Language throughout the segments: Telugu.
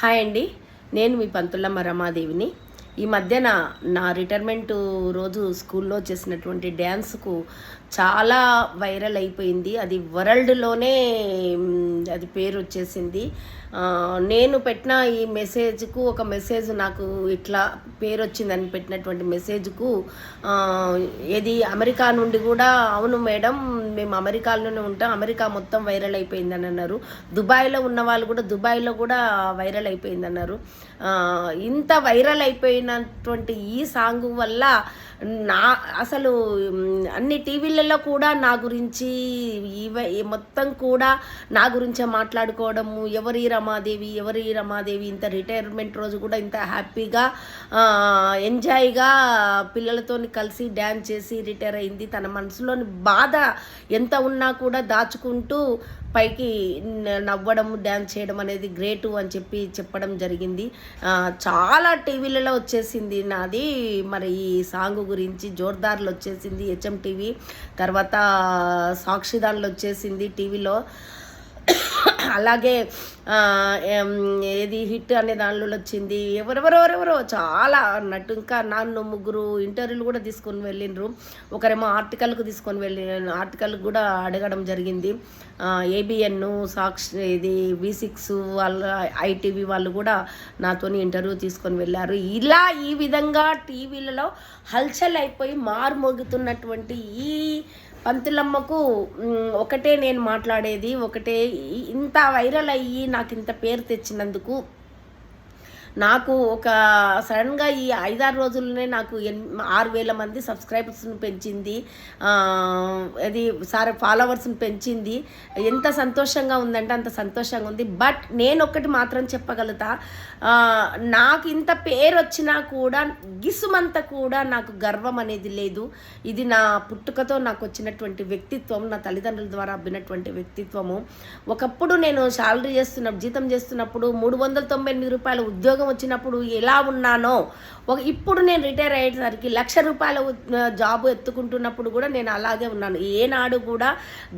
హాయ్ అండి. నేను మీ పంతులమ్మ రమాదేవిని. ఈ మధ్యన నా రిటైర్మెంట్ రోజు స్కూల్లో చేసినటువంటి డ్యాన్స్కు చాలా వైరల్ అయిపోయింది. అది వరల్డ్లోనే అది పేరు వచ్చేసింది. నేను పెట్టిన ఈ మెసేజ్కు ఒక మెసేజ్ నాకు ఇట్లా పేరు వచ్చిందని పెట్టినటువంటి మెసేజ్కు ఇది అమెరికా నుండి కూడా అవును మేడం మేము అమెరికాలోనే ఉంటాం అమెరికా మొత్తం వైరల్ అయిపోయిందని అన్నారు. దుబాయ్లో ఉన్న వాళ్ళు కూడా దుబాయ్లో కూడా వైరల్ అయిపోయింది అన్నారు. ఇంత వైరల్ అయిపోయిన పాడినటువంటి ఈ సాంగ్ వల్ల నా అసలు అన్ని టీవీలలో కూడా నా గురించి ఇవ ఈ మొత్తం కూడా నా గురించే మాట్లాడుకోవడము ఎవరి రమాదేవి ఎవరి రమాదేవి ఇంత రిటైర్మెంట్ రోజు కూడా ఇంత హ్యాపీగా ఎంజాయ్గా పిల్లలతో కలిసి డ్యాన్స్ చేసి రిటైర్ అయింది. తన మనసులోని బాధ ఎంత ఉన్నా కూడా దాచుకుంటూ పైకి నవ్వడం డ్యాన్స్ చేయడం అనేది గ్రేటు అని చెప్పి చెప్పడం జరిగింది. చాలా టీవీలలో వచ్చేసింది. నాది మరి ఈ సాంగ్ గురించి జోర్దార్లు వచ్చేసింది. హెచ్ఎం టీవీ తర్వాత సాక్షిదాన్లు వచ్చేసింది టీవీలో. అలాగే ఏది హిట్ అనే దానిలో వచ్చింది. ఎవరెవరెవరెవరో చాలా అన్నట్టు ఇంకా నన్ను ముగ్గురు ఇంటర్వ్యూలు కూడా తీసుకొని వెళ్ళిండ్రు. ఒకరేమో ఆర్టికల్కు తీసుకొని వెళ్ళి ఆర్టికల్ కూడా అడగడం జరిగింది. ఏబిఎన్ సాక్షి ఇది వి సిక్స్ వాళ్ళ ఐటీవీ వాళ్ళు కూడా నాతోని ఇంటర్వ్యూ తీసుకొని వెళ్ళారు. ఇలా ఈ విధంగా టీవీలలో హల్చల్ అయిపోయి మారుమోగుతున్నటువంటి ఈ పంతులమ్మకు ఒకటే నేను మాట్లాడేది ఒకటే ఇంత వైరల్ అయ్యి నాకు ఇంత పేరు తెచ్చినందుకు నాకు ఒక సడన్గా ఈ ఐదారు రోజుల్లోనే నాకు ఎన్ ఆరు వేల మంది సబ్స్క్రైబర్స్ని పెంచింది. అది సార్ ఫాలోవర్స్ని పెంచింది. ఎంత సంతోషంగా ఉందంటే అంత సంతోషంగా ఉంది. బట్ నేను ఒక్కటి మాత్రం చెప్పగలుగుతా. నాకు ఇంత పేరు వచ్చినా కూడా గిసుమంత కూడా నాకు గర్వం అనేది లేదు. ఇది నా పుట్టుకతో నాకు వచ్చినటువంటి వ్యక్తిత్వం నా తల్లిదండ్రుల ద్వారా అబ్బినటువంటి వ్యక్తిత్వము. ఒకప్పుడు నేను శాలరీ చేస్తున్న జీతం చేస్తున్నప్పుడు మూడు వందల తొంభై ఎనిమిది రూపాయల ఉద్యోగం వచ్చినప్పుడు ఎలా ఉన్నానో. ఒక ఇప్పుడు నేను రిటైర్ అయ్యేసరికి లక్ష రూపాయల జాబ్ ఎత్తుకుంటున్నప్పుడు కూడా నేను అలాగే ఉన్నాను. ఏనాడు కూడా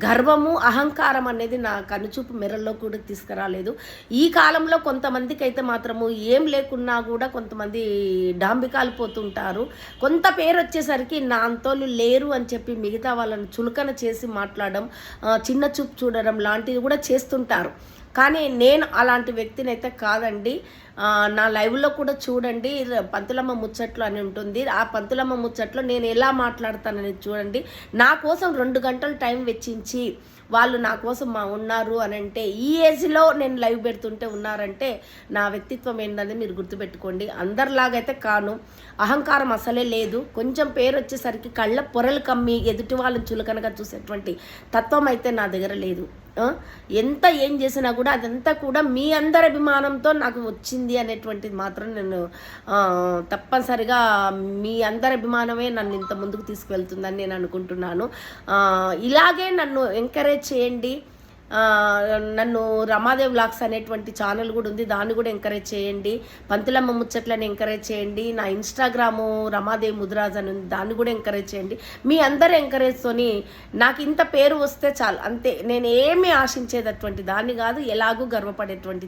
గర్వము అహంకారం అనేది నా కనుచూపు మెరల్లో కూడా తీసుకురాలేదు. ఈ కాలంలో కొంతమందికి అయితే మాత్రము ఏం లేకున్నా కూడా కొంతమంది డాంబికాలు పోతుంటారు. కొంత పేరు వచ్చేసరికి నా అంతోళ్ళు లేరు అని చెప్పి మిగతా వాళ్ళని చులకన చేసి మాట్లాడడం చిన్న చూపు చూడడం లాంటివి కూడా చేస్తుంటారు. కానీ నేను అలాంటి వ్యక్తిని అయితే కాదండి నా లైవ్లో కూడా చూడండి. పంతులమ్మ ముచ్చట్లు అని ఉంటుంది. ఆ పంతులమ్మ ముచ్చట్లో నేను ఎలా మాట్లాడతానని చూడండి. నా కోసం రెండు గంటలు టైం వెచ్చించి వాళ్ళు నా కోసం మా ఉన్నారు అని అంటే ఈ ఏజ్లో నేను లైవ్ పెడుతుంటే ఉన్నారంటే నా వ్యక్తిత్వం ఏంటనేది మీరు గుర్తుపెట్టుకోండి. అందరిలాగైతే కాను. అహంకారం అసలే లేదు. కొంచెం పేరు వచ్చేసరికి కళ్ళ పొరలు కమ్మి ఎదుటి వాళ్ళని చులకనగా చూసేటువంటి తత్వం అయితే నా దగ్గర లేదు. ఎంత ఏం చేసినా కూడా అదంతా కూడా మీ అందరి అభిమానంతో నాకు వచ్చింది అనేటువంటిది మాత్రం నేను తప్పనిసరిగా మీ అందరి అభిమానమే నన్ను ఇంత ముందుకు తీసుకువెళ్తుందని నేను అనుకుంటున్నాను. ఇలాగే నన్ను ఎంకరేజ్ చేయండి. నన్ను రమాదేవ్ బ్లాగ్స్ అనేటువంటి ఛానల్ కూడా ఉంది. దాన్ని కూడా ఎంకరేజ్ చేయండి. పంతులమ్మ ముచ్చట్లను ఎంకరేజ్ చేయండి. నా ఇన్స్టాగ్రాము రమాదేవ్ ముదిరాజ్ అని ఉంది. దాన్ని కూడా ఎంకరేజ్ చేయండి. మీ అందరి ఎంకరేజ్తోని నాకు ఇంత పేరు వస్తే చాలు. అంతే. నేను ఏమీ ఆశించేటటువంటి దాన్ని కాదు ఎలాగూ గర్వపడేటువంటి